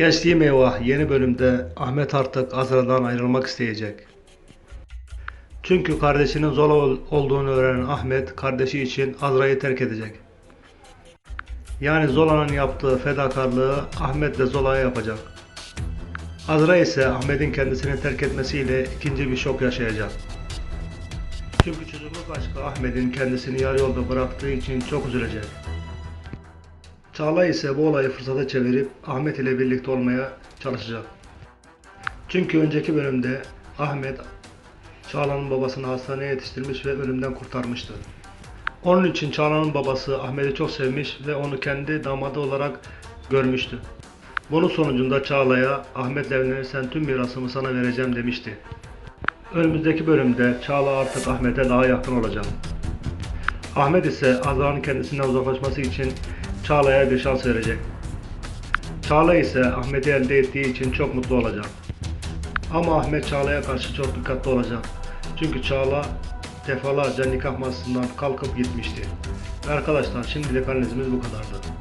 Gençliğim Eyvah yeni bölümde Ahmet artık Azra'dan ayrılmak isteyecek. Çünkü kardeşinin Zola ol- olduğunu öğrenen Ahmet kardeşi için Azra'yı terk edecek. Yani Zola'nın yaptığı fedakarlığı Ahmet de Zola'ya yapacak. Azra ise Ahmet'in kendisini terk etmesiyle ikinci bir şok yaşayacak. Çünkü çocukluk aşkı Ahmet'in kendisini yarı yolda bıraktığı için çok üzülecek. Çağla ise bu olayı fırsata çevirip Ahmet ile birlikte olmaya çalışacak. Çünkü önceki bölümde Ahmet Çağla'nın babasını hastaneye yetiştirmiş ve ölümden kurtarmıştı. Onun için Çağla'nın babası Ahmet'i çok sevmiş ve onu kendi damadı olarak görmüştü. Bunun sonucunda Çağla'ya Ahmet'le evlenirsen tüm mirasımı sana vereceğim demişti. Önümüzdeki bölümde Çağla artık Ahmet'e daha yakın olacak. Ahmet ise Azra'nın kendisinden uzaklaşması için Çağla'ya bir şans verecek. Çağla ise Ahmet'i elde ettiği için çok mutlu olacak. Ama Ahmet Çağla'ya karşı çok dikkatli olacak. Çünkü Çağla defalarca nikah masasından kalkıp gitmişti. Arkadaşlar şimdilik analizimiz bu kadardı.